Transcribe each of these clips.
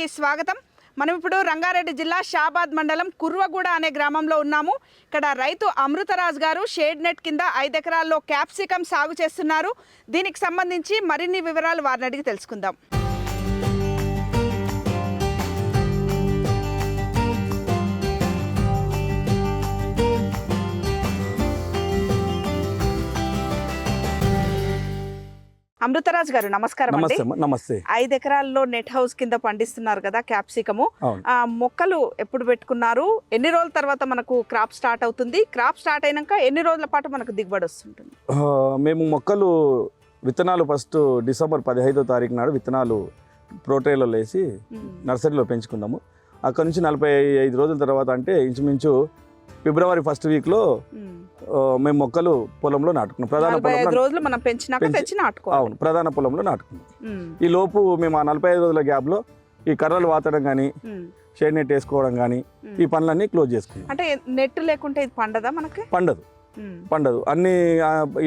ఛానల్కి స్వాగతం. మనం ఇప్పుడు రంగారెడ్డి జిల్లా షాబాద్ మండలం కుర్వగూడ అనే గ్రామంలో ఉన్నాము. ఇక్కడ రైతు అమృతరాజ్ గారు షేడ్ నెట్ కింద ఐదు ఎకరాల్లో క్యాప్సికం సాగు చేస్తున్నారు. దీనికి సంబంధించి మరిన్ని వివరాలు వారిని అడిగి తెలుసుకుందాం. అమృతరాజ్ గారు నమస్కారం అండి. నమస్తే ఐదు ఎకరాల్లో నెట్ హౌస్ కింద పండిస్తున్నారు కదా క్యాప్సికము. మొక్కలు ఎప్పుడు పెట్టుకున్నారు? ఎన్ని రోజుల తర్వాత మనకు క్రాప్ స్టార్ట్ అవుతుంది? క్రాప్ స్టార్ట్ అయినాక ఎన్ని రోజుల పాటు మనకు దిగుబడి వస్తుంటుంది? మేము మొక్కలు విత్తనాలు ఫస్ట్ డిసెంబర్ పదిహైదో తారీఖు నాడు విత్తనాలు ప్రోట్రేలలో వేసి నర్సరీలో పెంచుకున్నాము. అక్కడ నుంచి నలభై ఐదు రోజుల తర్వాత అంటే ఇంచుమించు ఫిబ్రవరి ఫస్ట్ వీక్లో. మేము. మొక్కలు పొలంలో నాటుకున్నాం. ప్రధాన పొలంలో రోజులు మనం పెంచినాక తెచ్చి అవును ప్రధాన పొలంలో నాటుకున్నాం. ఈ లోపు మేము ఆ నలభై ఐదు రోజుల గ్యాప్లో ఈ కర్రలు వాతడం కానీ షేడ్ నెట్ వేసుకోవడం కానీ. ఈ పనులన్నీ క్లోజ్ చేసుకున్నాం. అంటే నెట్ లేకుంటే ఇది పండదా మనకి? పండదు. పండదు. అన్ని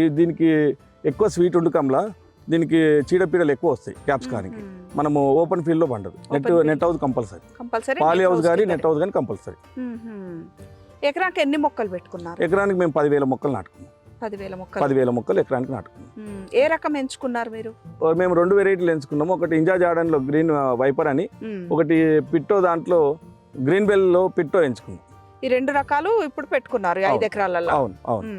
దీనికి ఎక్కువ స్వీట్ ఉండకంలా దీనికి చీడపీడలు ఎక్కువ వస్తాయి క్యాప్సికానికి. మనము ఓపెన్ ఫీల్డ్లో పండదు. Net. Net house compulsory. Poly house కానీ. నెట్ హౌస్ కానీ కంపల్సరీ. ఎకరానికి ఎన్ని మొక్కలు పెట్టుకున్నారు? ఎకరానికి మేము పదివేల మొక్కలు నాటుకున్నాం. పదివేల మొక్కలు. పదివేల మొక్కలు ఎకరానికి నాటుకున్నాం. ఏ రకం ఎంచుకున్నారు మీరు? మేము రెండు వెరైటీలు ఎంచుకున్నాము ఒకటి ఇంజా జార్డన్లో గ్రీన్ వైపర్ అని. ఒకటి పిట్టో దాంట్లో గ్రీన్ బెల్లో పిట్టో ఎంచుకున్నాం. ఈ రెండు రకాలు ఇప్పుడు పెట్టుకున్నారు ఐదు. ఎకరాలలో అవును అవును.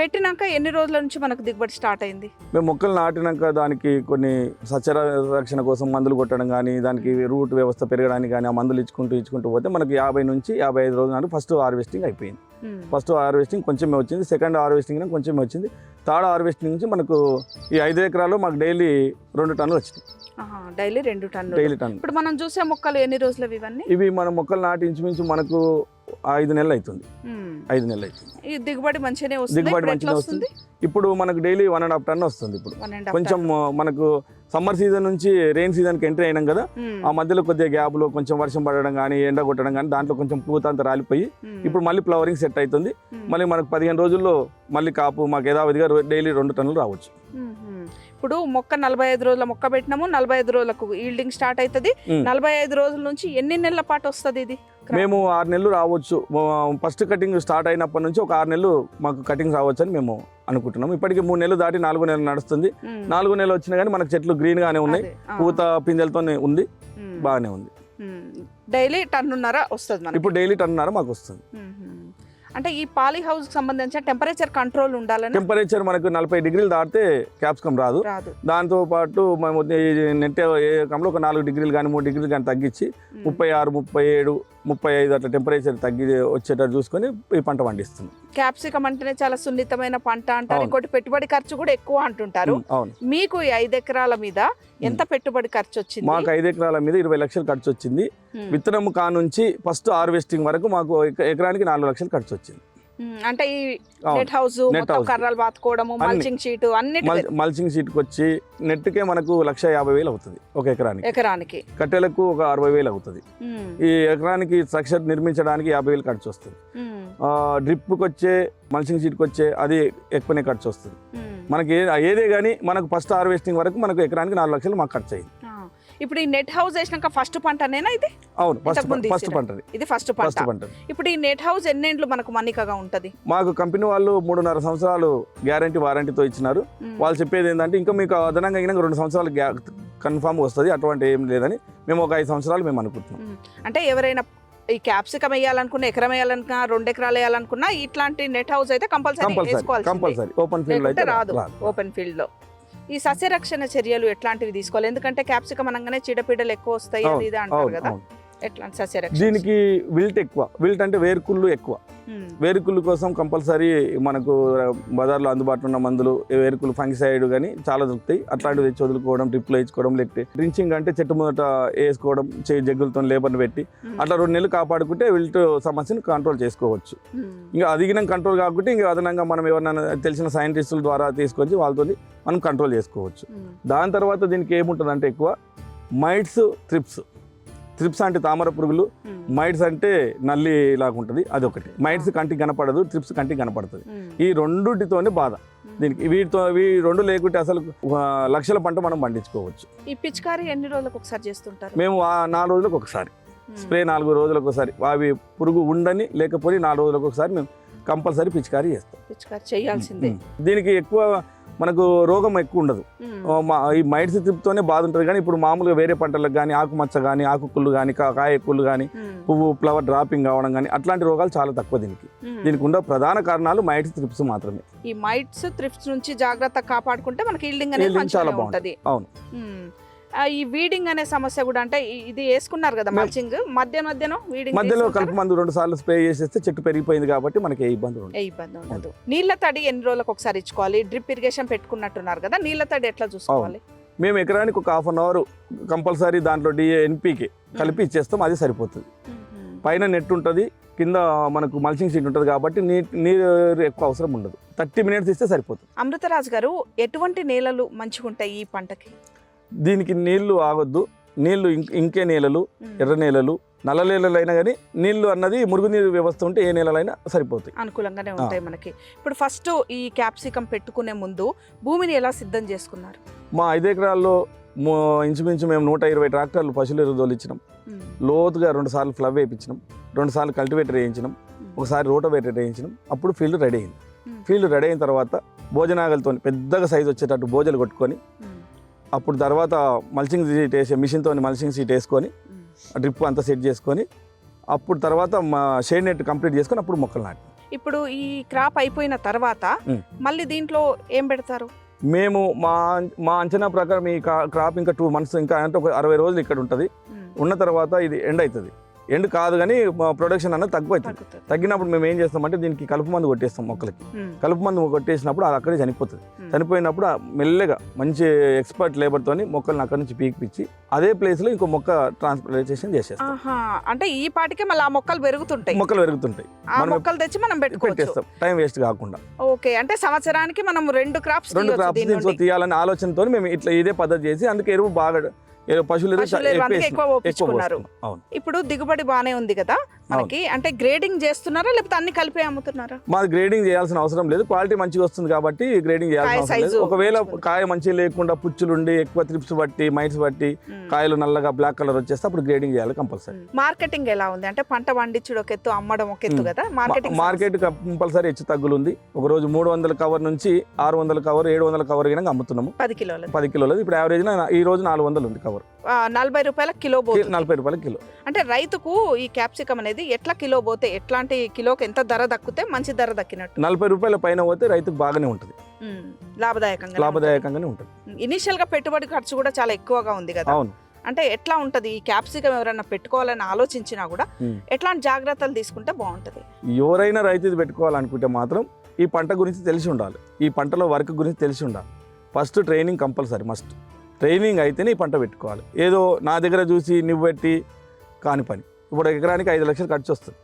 పెట్టినాక ఎన్ని రోజుల నుంచి మనకు దిగుబడి స్టార్ట్ అయింది? మేము మొక్కలు నాటినాక దానికి కొన్ని సస్య రక్షణ కోసం మందులు కొట్టడం కానీ దానికి రూట్ వ్యవస్థ పెరగడానికి కానీ ఆ మందులు ఇచ్చుకుంటూ ఇచ్చుకుంటూ పోతే మనకి యాభై నుంచి యాభై ఐదు రోజుల నాడు ఫస్ట్ హార్వెస్టింగ్ అయిపోయింది. ఫస్ట్ హార్వెస్టింగ్ కొంచెమే వచ్చింది సెకండ్ హార్వెస్టింగ్ కొంచెమే వచ్చింది థర్డ్ హార్వెస్టింగ్ నుంచి మనకు ఈ ఐదు ఎకరాల్లో మాకు డైలీ రెండు టన్నులు ఆహా, డైలీ రెండు టన్నులు. డైలీ టన్ను ఇప్పుడు మనం చూసే మొక్కలు ఎన్ని రోజులవి ఇవన్నీ? ఇవి మన మొక్కలు నాటి ఇంచుమించు మనకు ఐదు నెలలు అవుతుంది. ఐదు నెలలు అవుతుంది దిగుబడి మంచిగానే వస్తుంది దిగుబడి మంచిగా వస్తుంది. ఇప్పుడు మనకు daily one and half ton వస్తుంది ఇప్పుడు. కొంచెం మనకు సమ్మర్ సీజన్ నుంచి రెయిన్ సీజన్కి ఎంట్రీ అయినాం కదా ఆ మధ్యలో కొద్దిగా గ్యాప్లో కొంచెం వర్షం పడడం కానీ ఎండ కొట్టడం కానీ దాంట్లో కొంచెం పూత అంతా రాలిపోయి ఇప్పుడు మళ్ళీ ఫ్లవరింగ్ సెట్ అవుతుంది మళ్ళీ మనకు పదిహేను రోజుల్లో మళ్ళీ కాపు మాకు యథావిధిగా డైలీ రెండు టన్నులు రావచ్చు. ఇప్పుడు మొక్క నలభై ఐదు రోజుల మొక్క పెట్టినాము నలభై ఐదు రోజులకు ఈల్డింగ్ స్టార్ట్ అవుతుంది. నలభై ఐదు రోజుల నుంచి ఎన్ని నెలల పాటు వస్తుంది ఇది మేము ఆరు నెలలు రావచ్చు ఫస్ట్ కటింగ్ స్టార్ట్ అయినప్పటి నుంచి ఒక ఆరు నెలలు మాకు కటింగ్ రావచ్చు అని మేము అనుకుంటున్నాం ఇప్పటికి మూడు నెలలు దాటి నాలుగు నెలలు నడుస్తుంది. నాలుగు నెలలు వచ్చినా కానీ మనకు చెట్లు గ్రీన్ గానే ఉన్నాయి. పూత పిందెలతోనే ఉంది. బాగానే ఉంది. డైలీ టన్నున్నర వస్తుంది ఇప్పుడు డైలీ టన్నున్నర మాకు వస్తుంది. అంటే ఈ పాలీ హౌస్కి సంబంధించిన టెంపరేచర్ కంట్రోల్ ఉండాలని టెంపరేచర్ మనకు నలభై డిగ్రీలు దాటితే క్యాప్సికం రాదు దాంతో పాటు మేము నెట్ ఏకంలో ఒక నాలుగు డిగ్రీలు కానీ మూడు డిగ్రీలు కానీ తగ్గించి. ముప్పై ఆరు ముప్పై ఏడు ముప్పై ఐదు అట్లా టెంపరేచర్ తగ్గి వచ్చేటట్టు చూసుకొని ఈ పంట పండిస్తుంది క్యాప్సికం అంటేనే చాలా సున్నితమైన పంట అంటారు. ఇంకోటి పెట్టుబడి ఖర్చు కూడా ఎక్కువ అంటుంటారు. మీకు ఈ ఐదు ఎకరాల మీద ఎంత పెట్టుబడి ఖర్చు వచ్చింది? మాకు ఐదు ఎకరాల మీద ఇరవై లక్షలు ఖర్చు వచ్చింది. విత్తనం కా నుంచి ఫస్ట్ హార్వెస్టింగ్ వరకు మాకు ఎక- ఎకరానికి నాలుగు లక్షలు ఖర్చు వచ్చింది. అంటే ఈ నెట్ హౌస్ మొత్తం. కర్రలు బాతుకోవడము అన్ని. మల్చింగ్ షీట్ అన్నిటి మల్ మల్చింగ్ సీట్కి వచ్చి నెట్కే మనకు లక్ష యాభై వేలు అవుతుంది ఒక ఎకరానికి ఎకరానికి కట్టెలకు ఒక అరవై వేలు అవుతుంది. ఈ ఎకరానికి స్ట్రక్చర్ నిర్మించడానికి యాభై వేలు ఖర్చు వస్తుంది. డ్రిప్కి వచ్చే మల్చింగ్ సీట్కి వచ్చే అది ఎక్కువనే ఖర్చు వస్తుంది. మనకి ఏదే కానీ మనకు ఫస్ట్ హార్వెస్టింగ్ వరకు మనకు ఎకరానికి నాలుగు లక్షలు మాకు ఖర్చు అయ్యింది ఆ. ఇప్పుడు ఈ నెట్ హౌస్ వేసినాక ఫస్ట్ పంటనేనా ఇది? అవును ఫస్ట్? పంటది. ఇది ఫస్ట్ పంట. ఫస్ట్ పంటది. ఇప్పుడు ఈ నెట్ హౌస్ ఎన్నేండ్లు మనకు మన్నికగా ఉంటది? మాకు కంపెనీ వాళ్ళు మూడున్నర సంవత్సరాలు గ్యారంటీ వారంటీతో ఇచ్చినారు. వాళ్ళు చెప్పేది ఏంటంటే ఇంకా మీకు అదనంగా అయినా రెండు సంవత్సరాలు కన్ఫామ్ వస్తుంది అటువంటి ఏం లేదని మేము ఒక ఐదు సంవత్సరాలు మేము అనుకుంటున్నాం. అంటే ఎవరైనా ఈ క్యాప్సికం వేయాలనుకున్నా ఎకరం వేయాలనుకున్నా రెండు ఎకరాలు వేయాలనుకున్నా ఇట్లాంటి నెట్ హౌస్ అయితే కంపల్సరీ కంపల్సరీ ఓపెన్ ఫీల్డ్ అయితే రాదు ఓపెన్ ఫీల్డ్లో. ఈ సస్యరక్షణ చర్యలు ఎట్లాంటివి తీసుకోవాలి? ఎందుకంటే క్యాప్సికం అనగానే చీడపీడలు ఎక్కువ వస్తాయి అది ఇది అంటారు కదా. ఎట్లాంటి సస్యరక్షణ దీనికి విల్ట్ ఎక్కువ విల్ట్ అంటే వేరుకుళ్ళు ఎక్కువ. వేరుకుళ్ళు కోసం కంపల్సరీ మనకు బజార్లో అందుబాటులో ఉన్న మందులు వేరుకులు ఫంగిసైడ్ కానీ చాలా దొరుకుతాయి అట్లాంటివి తెచ్చి వదులుకోవడం డ్రిప్లో వేయించుకోవడం లేకపోతే డ్రించింగ్ అంటే చెట్టు మొదట వేసుకోవడం చేయి జగ్గులతో లేబర్ని పెట్టి. అట్లా రెండు నెలలు కాపాడుకుంటే విల్ట్ సమస్యను కంట్రోల్ చేసుకోవచ్చు. ఇంకా అదిగినం కంట్రోల్ కాకుంటే ఇంకా అదనంగా మనం ఎవరైనా తెలిసిన సైంటిస్టుల ద్వారా తీసుకొచ్చి వాళ్ళతో మనం కంట్రోల్ చేసుకోవచ్చు. దాని తర్వాత దీనికి ఏముంటుందంటే ఎక్కువ మైట్స్ త్రిప్స్ త్రిప్స్ అంటే తామర పురుగులు. మైట్స్ అంటే నల్లి లాగా ఉంటుంది అదొకటి మైట్స్ కంటికి కనపడదు ట్రిప్స్ కంటికి కనపడుతుంది. ఈ రెండుటితోనే బాధ. దీనికి వీటితో ఇవి రెండు లేకుంటే అసలు లక్షల పంట మనం పండించుకోవచ్చు. ఈ పిచికారి ఎన్ని రోజులకు ఒకసారి చేస్తుంటారు? మేము ఆ నాలుగు రోజులకు ఒకసారి. స్ప్రే నాలుగు రోజులకు ఒకసారి. అవి పురుగు ఉండని లేకపోతే నాలుగు రోజులకు ఒకసారి మేము కంపల్సరీ పిచికారీ చేస్తాం. పిచికారి చేయాల్సిందే. దీనికి ఎక్కువ మనకు రోగం ఎక్కువ ఉండదు. ఈ మైట్స్ తిప్పుతోనే బాధ ఉంటుంది కానీ ఇప్పుడు మామూలుగా వేరే పంటలకు కానీ ఆకుమచ్చ కానీ ఆకుకుళ్ళు కానీ కాయ కుళ్ళు కానీ. పువ్వు ఫ్లవర్ డ్రాపింగ్ కావడం కానీ అట్లాంటి రోగాలు చాలా తక్కువ దీనికి. దీనికి ఉన్న ప్రధాన కారణాలు మైట్స్ త్రిప్స్ మాత్రమే. ఈ మైట్స్ థ్రిప్స్ నుంచి జాగ్రత్త కాపాడుకుంటే మనకి ఈల్డింగ్ అనేది Yielding చాలా మంచిగా ఉంటది. అవును. ఈ వీడింగ్ అనే సమస్య కూడా అంటే ఇది వేసుకున్నారు కదా మల్చింగ్ మధ్య మధ్యలో వీడింగ్ మధ్యలో? కలుపు మందు రెండు సార్లు స్ప్రే చేసేస్తే చెట్టు పెరిగిపోయింది కాబట్టి మనకి ఏ ఇబ్బంది ఉండదు. ఏ ఇబ్బంది ఉండదు. నీళ్ళ తడి ఎన్ని రోజులకు ఒకసారి ఇచ్చుకోవాలి? డ్రిప్ ఇరిగేషన్ పెట్టుకున్నట్టున్నారు కదా నీళ్ళ తడి ఎట్లా చూసుకోవాలి? మేము ఎకరానికి ఒక హాఫ్ అన్ అవర్ కంపల్సరీ దాంట్లో డిఏ ఎన్పీకే కలిపి ఇచ్చేస్తాం అది సరిపోతుంది. పైన నెట్ ఉంటుంది కింద మనకు మల్చింగ్ షీట్ ఉంటుంది కాబట్టి నీరు ఎక్కువ అవసరం ఉండదు. థర్టీ మినిట్స్ ఇస్తే సరిపోతుంది. అమృతరాజ్ గారు ఎటువంటి నేలలు మంచిగా ఉంటాయి ఈ పంటకి? దీనికి నీళ్ళు ఆగొద్దు. నీళ్ళు ఇంక్- ఇంకే నేలలు. ఎర్ర నేలలు నల్ల నేలలు అయినా కానీ నీళ్ళు అన్నది మురుగునీరు వ్యవస్థ ఉంటే ఏ నేలలైనా సరిపోతాయి. అనుకూలంగానే ఉంటాయి మనకి. ఇప్పుడు ఫస్ట్ ఈ క్యాప్సికం పెట్టుకునే ముందు భూమిని ఎలా సిద్ధం చేసుకున్నారు? మా ఐదు ఎకరాల్లో ఇంచుమించు మేము నూట ఇరవై ట్రాక్టర్లు పశువులు ఎరుదోలు ఇచ్చినాం. లోతుగా రెండు సార్లు ఫ్లవ్ వేయించినాం రెండు సార్లు కల్టివేటర్ వేయించినాం. ఒకసారి రోటోవేటర్ వేయించినాం. అప్పుడు ఫీల్డ్ రెడీ అయింది. ఫీల్డ్ రెడీ అయిన తర్వాత భోజనాగలతో పెద్దగా సైజు వచ్చేటట్టు భోజలు కొట్టుకొని. అప్పుడు తర్వాత మల్చింగ్ సీట్ వేసే మిషన్తో మల్చింగ్ సీట్ వేసుకొని. డ్రిప్ అంతా సెట్ చేసుకొని అప్పుడు తర్వాత మా షేడ్ నెట్ కంప్లీట్ చేసుకొని అప్పుడు మొక్కలు నాటి ఇప్పుడు ఈ క్రాప్ అయిపోయిన తర్వాత. మళ్ళీ దీంట్లో ఏం పెడతారు మేము మా మా అంచనా ప్రకారం ఈ క్రాప్ ఇంకా టూ మంత్స్ ఇంకా అంటే ఒక అరవై రోజులు ఇక్కడ ఉంటుంది. ఉన్న తర్వాత ఇది ఎండ్ అవుతుంది ఎండ్ కాదు కానీ ప్రొడక్షన్ అన్నది తగ్గుతుంది. తగ్గినప్పుడు మేము ఏం చేస్తామంటే దీనికి కలుపు మందు కొట్టేస్తాం మొక్కలకి. కలుపు మందు కొట్టేసినప్పుడు అది అక్కడే చనిపోతుంది. చనిపోయినప్పుడు మెల్లగా మంచి ఎక్స్పర్ట్ లేబర్తోని మొక్కల్ని అక్కడి నుంచి పీకిపిచ్చి అదే ప్లేస్లో ఇంకో మొక్క ట్రాన్స్ప్లాంటేషన్ చేసేస్తాం. అంటే ఈ పాటికే మళ్ళీ ఆ మొక్కలు పెరుగుతుంటాయి. మొక్కలు పెరుగుతుంటాయి. మొక్కలు తెచ్చి మనం పెట్టేస్తాం. టైం వేస్ట్ కాకుండా. ఓకే. అంటే సంవత్సరానికి మనం రెండు క్రాప్స్ రెండు క్రాప్స్ తీయాలనే ఆలోచనతో మేము ఇట్లా ఇదే పద్ధతి చేసి అందుకే ఎరువు బాగా పశువుల ఎక్కువ ఇప్పుడు దిగుబడి బానే ఉంది కదా. మనకి అంటే గ్రేడింగ్ చేస్తున్నారా లేకపోతే అన్ని కలిపి అమ్ముతున్నారా? మాది గ్రేడింగ్ చేయాల్సిన అవసరం లేదు. క్వాలిటీ మంచిగా వస్తుంది కాబట్టి గ్రేడింగ్ చేయాల్సిన అవసరం లేదు. ఒకవేళ కాయ మంచిగా లేకుండా పుచ్చులుండి ఎక్కువ త్రిప్స్ బట్టి మైట్స్ బట్టి. కాయలు నల్లగా బ్లాక్ కలర్ వచ్చేస్తే అప్పుడు గ్రేడింగ్ చేయాలి కంపల్సరీ. మార్కెటింగ్ ఎలా ఉంది? అంటే పంట పండించుడు ఒక ఎత్తు అమ్మడం ఒక ఎత్తు. కదా? మార్కెటింగ్ మార్కెట్ కంపల్సరీ హెచ్చు తగ్గులు ఉంది ఒక రోజు మూడు వందల కవర్ నుంచి ఆరు వందల కవర్ ఏడు వందల కవర్ గినంగా అమ్ముతున్నాము. పది కిలోలు. పది కిలోలు ఇప్పుడు యావరేజ్ ఈ రోజు నాలుగు వందలు ఉంది కవర్ నలభై రూపాయల కిలో పోతుంది. నలభై రూపాయల కిలో. అంటే రైతుకు ఈ క్యాప్సికం అనేది ఎట్లా కిలో పోతే ఎట్లాంటి కిలోకి ఎంత ధర దక్కితే మంచి ధర దక్కినట్టు. నలభై రూపాయల పైన పోతే రైతుకు బాగానే ఉంటుంది. లాభదాయకంగా లాభదాయకంగానే ఉంటుంది. ఇనిషియల్గా పెట్టుబడి ఖర్చు కూడా చాలా ఎక్కువగా ఉంది కదా. అవును. అంటే ఎట్లా ఉంటది? ఈ క్యాప్సికం ఎవరైనా పెట్టుకోవాలని ఆలోచించినా కూడా. ఎట్లాంటి జాగ్రత్తలు తీసుకుంటే బాగుంటది. ఎవరైనా రైతు ఇది పెట్టుకోవాలనుకుంటే మాత్రం ఈ పంట గురించి తెలిసి ఉండాలి. ఈ పంటలో వర్క్ గురించి తెలిసి ఉండాలి. First training compulsory must. Training అయితేనే ఈ పంట పెట్టుకోవాలి. ఏదో నా దగ్గర చూసి నువ్వు పెట్టి కాని పని. ఇప్పుడు ఎకరానికి ఐదు లక్షలు ఖర్చు వస్తుంది.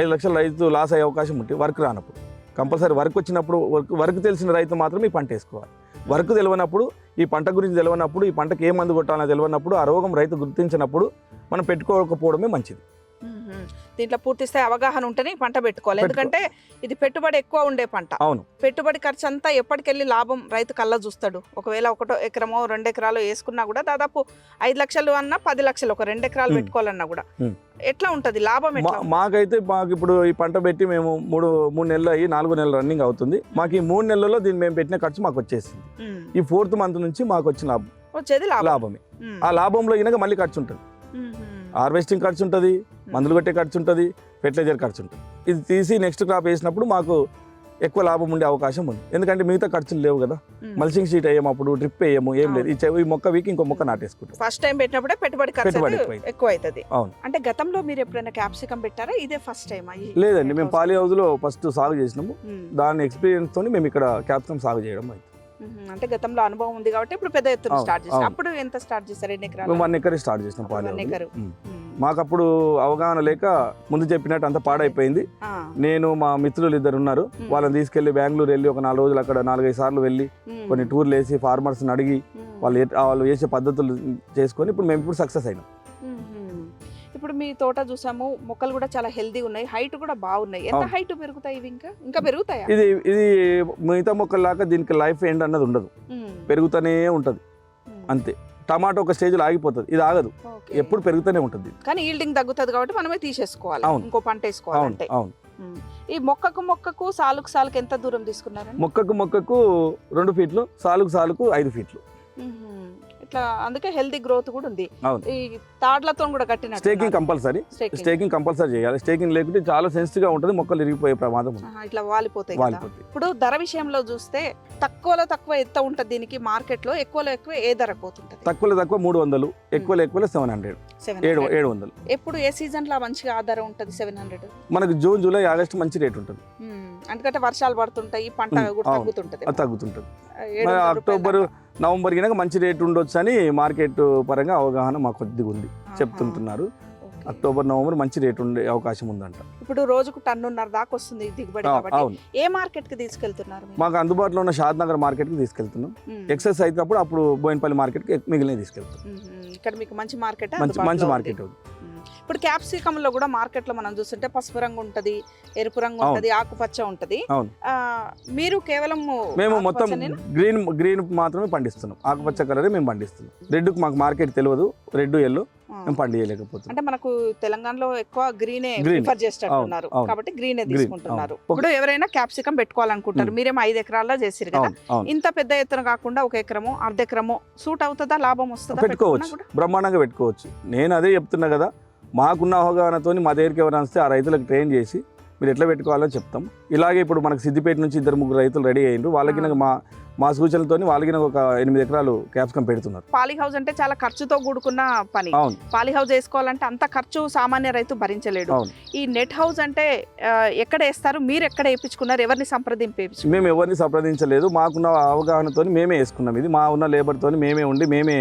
ఐదు లక్షలు రైతు లాస్ అయ్యే అవకాశం ఉంటుంది వర్క్ రానప్పుడు. కంపల్సరీ వర్క్ వచ్చినప్పుడు వర్క్ వర్క్ తెలిసిన రైతు మాత్రం ఈ పంట వేసుకోవాలి. వర్క్ తెలియనప్పుడు ఈ పంట గురించి తెలియనప్పుడు ఈ పంటకి ఏ మందు కొట్టాలో తెలియనప్పుడు ఆ రోగం రైతు గుర్తించినప్పుడు మనం పెట్టుకోకపోవడమే మంచిది. దీంట్లో పూర్తి స్థాయి అవగాహన ఉంటేనే పంట పెట్టుకోవాలి. పెట్టుకో- ఎందుకంటే ఇది పెట్టుబడి ఎక్కువ ఉండే పంట. అవును. పెట్టుబడి ఖర్చు అంతా ఎప్పటికెళ్ళి లాభం రైతు కల్లా చూస్తాడు. ఒకవేళ ఒకటో ఎకరమో రెండు ఎకరాలు వేసుకున్నా కూడా దాదాపు ఐదు లక్షలు అన్నా పది లక్షలు ఒక రెండు ఎకరాలు. పెట్టుకోవాలన్నా కూడా. ఎట్లా ఉంటది? లాభం మాకైతే మాకు ఇప్పుడు ఈ పంట పెట్టి మేము మూడు మూడు నెలలు అయ్యి నాలుగు నెలలు రన్నింగ్ అవుతుంది. మాకు ఈ మూడు నెలల్లో దీన్ని మేము పెట్టిన ఖర్చు మాకు వచ్చేసింది. ఈ ఫోర్త్ మంత్ నుంచి మాకు వచ్చిన లాభం. వచ్చేది లాభం. లాభమే. ఆ లాభంలో ఇనక మళ్ళీ ఖర్చు ఉంటుంది. హార్వెస్టింగ్ ఖర్చు ఉంటుంది మందులు కొట్టే ఖర్చు ఉంటుంది ఫెర్టిలైజర్ ఖర్చు ఉంటుంది. ఇది తీసి నెక్స్ట్ క్రాప్ వేసినప్పుడు మాకు ఎక్కువ లాభం ఉండే అవకాశం ఉంది. ఎందుకంటే మిగతా ఖర్చులు లేవు కదా. మల్చింగ్ షీట్ అప్పుడు డ్రిప్ వేయము ఏం లేదు. ఈ మొక్క వీక్ ఇంకో మొక్క నాటేసుకుంటాం. ఫస్ట్ టైం పెట్టినప్పుడే పెట్టుబడి పెట్టుబడి. ఎక్కువ అవుతుంది అవును. అంటే గతంలో మీరు ఎప్పుడైనా క్యాప్సికం పెట్టారా? ఇదే ఫస్ట్ టైం లేదండి మేము పాలి హౌస్లో ఫస్ట్ సాగు చేసినాము. దాని ఎక్స్పీరియన్స్ తోని మేము ఇక్కడ క్యాప్సికమ్ సాగు చేయడం అయింది. అంటే గతంలో అనుభవం ఉంది కాబట్టి ఇప్పుడు పెద్ద ఎత్తున స్టార్ట్ చేశారు. అప్పుడు ఎంత స్టార్ట్ చేశారు ఎన్ని ఎకరాలు వన్ ఎకర్ స్టార్ట్ చేసినాం పాలి. మాకు అప్పుడు అవగాహన లేక ముందు చెప్పినట్టు అంతా పాడైపోయింది. నేను మా మిత్రులు ఇద్దరు ఉన్నారు. వాళ్ళని తీసుకెళ్ళి బెంగళూరు వెళ్ళి ఒక నాలుగు రోజులు అక్కడ నాలుగైదు సార్లు వెళ్ళి. కొన్ని టూర్లు వేసి ఫార్మర్స్ని అడిగి. వాళ్ళు వాళ్ళు చేసే పద్ధతులు చేసుకొని ఇప్పుడు మేము ఇప్పుడు సక్సెస్ అయినాం. ఇప్పుడు మీ తోట చూసాము మొక్కలు కూడా చాలా హెల్దీ ఉన్నాయి హైట్ కూడా బాగున్నాయి. ఎంత. హైట్ పెరుగుతాయి ఇవి ఇంకా? ఇంకా పెరుగుతాయా? ఇది ఇది మిగతా మొక్కల్లాగా దీనికి లైఫ్ ఎండ్ అన్నది ఉండదు. పెరుగుతూనే ఉంటుంది. అంతే. టమాటో ఒక స్టేజ్లో ఆగిపోతుంది. ఇది ఆగదు. ఎప్పుడు పెరుగుతూనే ఉంటుంది కానీ ఈల్డింగ్ తగ్గుతుంది కాబట్టి మనమే తీసేసుకోవాలి. ఇంకో పంట అవును వేసుకోవాలంటే అవును. ఈ మొక్కకు మొక్కకు సాలుకు సాలుకు ఎంత దూరం తీసుకున్నారండి? మొక్కకు మొక్కకు రెండు ఫీట్లు సాలుకు సాలుకు ఐదు ఫీట్లు. ఇట్లా అందుకే హెల్దీ గ్రోత్ కూడా ఉంది. ఈ తాడ్లతో కూడా కట్టినట్టు స్టేకింగ్ కంపల్సరీ. స్టేకింగ్. కంపల్సరీ చేయాలి. స్టేకింగ్ లేకుంటే చాలా సెన్సిటివ్గా ఉంటుంది మొక్కలు ఇరిగిపోయే ప్రమాదం ఇట్లా వాలిపోతాయి ఇప్పుడు ధర విషయంలో చూస్తే తక్కువలో తక్కువ ఎంత ఉంటుంది దీనికి మార్కెట్లో ఎక్కువలో ఎక్కువ ఏ ధర పోతుంటది? తక్కువలో తక్కువ మూడు వందలు ఎక్కువలో ఎక్కువ సెవెన్ హండ్రెడ్. ఏడు ఏడు వందలు. ఎప్పుడు ఏ సీజన్లో మంచిగా ఆధారం ఉంటుంది సెవెన్ హండ్రెడ్? మనకు జూన్ జూలై ఆగస్ట్ మంచి రేట్ ఉంటుంది. ఎందుకంటే వర్షాలు పడుతుంటాయి పంట. తగ్గుతుంటది. తగ్గుతుంటుంది. అక్టోబర్. నవంబర్ కింద మంచి రేట్ ఉండొచ్చు అని మార్కెట్ పరంగా అవగాహన మాకు కొద్దిగా ఉంది. చెప్తుంటున్నారు. అక్టోబర్ నవంబర్ మంచి రేట్ ఉండే అవకాశం ఉందంట. ఇప్పుడు రోజుకు టన్నున్నర దాకా వస్తుంది దిగుబడి అవును. ఏ మార్కెట్కి తీసుకెళ్తున్నారు? మాకు అందుబాటులో ఉన్న షాద్ నగర్ మార్కెట్కి తీసుకెళ్తున్నాం. ఉమ్, ఎక్సెస్ అయినప్పుడు అప్పుడు బోయినపల్లి మార్కెట్కి మిగిలిన తీసుకెళ్తాం. ఇక్కడ మీకు మంచి మార్కెట్ మంచి మంచి మార్కెట్ ఉంది. ఇప్పుడు క్యాప్సికమ్లో కూడా మార్కెట్లో మనం చూస్తుంటే పసుపు రంగు ఉంటది ఎరుపు రంగు. ఉంటది ఆకుపచ్చ ఉంటది మీరు కేవలం మేము మొత్తం? గ్రీన్ గ్రీన్ మాత్రమే పండిస్తున్నాం ఆకుపచ్చ కలరే మేము పండిస్తున్నాం రెడ్కు మాకు మార్కెట్ తెలియదు రెడ్ ఎల్లో పండియలేకపోతున్నాం అంటే మనకు తెలంగాణలో ఎక్కువ గ్రీనే. ప్రిఫర్ చేస్తున్నారు. కాబట్టి గ్రీనే తీసుకుంటున్నారు. ఇప్పుడు ఎవరైనా క్యాప్సికం పెట్టుకోవాలనుకుంటారు. మీరేమో ఐదు ఎకరాల్లో చేసిరు కదా ఇంత పెద్ద ఎత్తున కాకుండా ఒక ఎకరము అర్ధ ఎకరము సూట్ అవుతుందా లాభం వస్తుందా పెట్టుకోవచ్చు? బ్రహ్మాండంగా పెట్టుకోవచ్చు నేను అదే చెప్తున్నా కదా మాకున్న అవగాహనతో మా దగ్గరికి ఎవరైనా వస్తే ఆ రైతులకు ట్రైన్ చేసి మీరు ఎట్లా పెట్టుకోవాలో చెప్తాం. ఇలాగే ఇప్పుడు మనకు సిద్దిపేట నుంచి ఇద్దరు ముగ్గురు రైతులు రెడీ అయ్యిండ్రు వాళ్ళకి నాకు మా మా సూచనలతో వాళ్ళకి నాకు ఒక ఎనిమిది ఎకరాలు క్యాప్సికం పెడుతున్నారు. పాలీ హౌస్ అంటే చాలా ఖర్చుతో కూడుకున్న పని. అవును. పాలీ హౌస్ వేసుకోవాలంటే అంత ఖర్చు సామాన్య రైతు భరించలేడు. అవును. ఈ నెట్ హౌస్ అంటే ఎక్కడ వేస్తారు? మీరు ఎక్కడ వేయించుకున్నారు? ఎవరిని సంప్రదింపు? మేము ఎవరిని సంప్రదించలేదు. మాకున్న అవగాహనతో మేమే వేసుకున్నాం. ఇది మా ఉన్న లేబర్తో మేమే ఉండి మేమే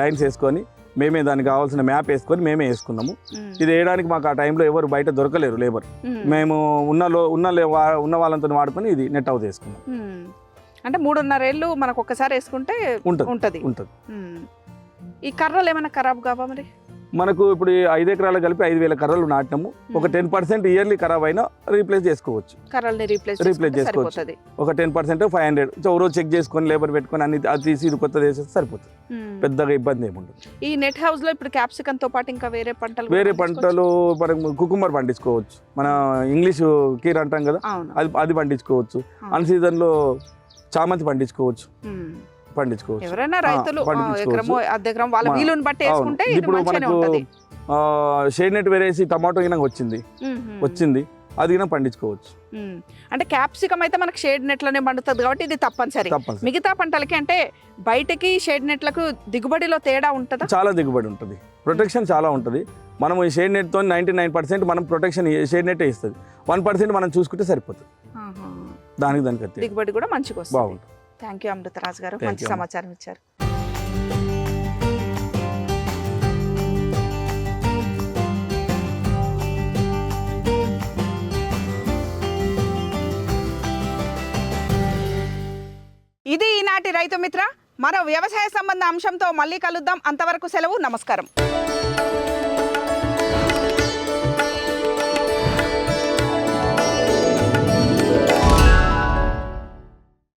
లైన్స్ వేసుకొని మేమే దానికి కావాల్సిన మ్యాప్ వేసుకొని మేమే వేసుకున్నాము. ఇది వేయడానికి మాకు ఆ టైంలో ఎవరు బయట దొరకలేరు లేబర్. మేము. ఉన్న ఉన్న ఉన్న వాళ్ళతో వాడుకొని ఇది నెట్ అవుట్ చేసుకున్నాం ఉమ్. అంటే మూడున్నర ఏళ్ళు మనకు ఒక్కసారి వేసుకుంటే ఉంటుంది ఉంటది. ఈ కర్రలు ఏమైనా ఖరాబ్ కావా మరి? మనకు ఇప్పుడు ఐదు ఎకరాలు కలిపి ఐదు వేల కర్రలు నాటినాము. ఒక. టెన్ పర్సెంట్ ఇయర్లీ ఖరాబ్ అయినా రీప్లేస్ చేసుకోవచ్చు. కర్రల్ని రీప్లేస్ చేసుకోవచ్చు. ఒక టెన్ పర్సెంట్ ఫైవ్ హండ్రెడ్. రోజు చెక్ చేసుకొని లేబర్ పెట్టుకొని అన్ని అది తీసి ఇది కొత్తది వేసేస్తే సరిపోతుంది. పెద్దగా ఇబ్బంది ఏముండదు ఈ నెట్ హౌస్లో ఇప్పుడు క్యాప్సికం తో పాటు ఇంకా వేరే పంటలు వేరే పంటలు మనం కుకుంబర్ పండించుకోవచ్చు. మన ఇంగ్లీష్ కీర్ అంటాం కదా అది అది పండించుకోవచ్చు. అన్ సీజన్లో చామంతి పండించుకోవచ్చు. పండించుకోవచ్చు. ఎవరైనా రైతులు ఎకరం వాళ్ళ వీలుని బట్టి. వేసుకుంటే ఇప్పుడు మనకు షేడ్ నెట్ వేరేసి టమాటో గిన వచ్చింది. వచ్చింది. అది గిన పండించుకోవచ్చు. అంటే క్యాప్సికం అయితే మనకు షేడ్ నెట్లోనే పండుతుంది కాబట్టి ఇది తప్పనిసరి. మిగతా పంటలకి అంటే బయటకి షేడ్ నెట్లకు దిగుబడిలో తేడా ఉంటుందా? చాలా దిగుబడి ఉంటుంది. ప్రొటెక్షన్ చాలా ఉంటుంది. మనం ఈ షేడ్ నెట్తో నైంటీ నైన్ పర్సెంట్ మనం ప్రొటెక్షన్ షేడ్ నెట్ ఇస్తుంది. వన్ పర్సెంట్ మనం చూసుకుంటే సరిపోతుంది. దానికి దానికి దిగుబడి కూడా మంచిగా బాగుంటుంది. థ్యాంక్ యూ అమృతరాజ్ గారు. మంచి. సమాచారం ఇచ్చారు. ఇది ఈనాటి రైతు మిత్ర. మరో వ్యవసాయ సంబంధ అంశంతో మళ్ళీ కలుద్దాం. అంతవరకు సెలవు. నమస్కారం.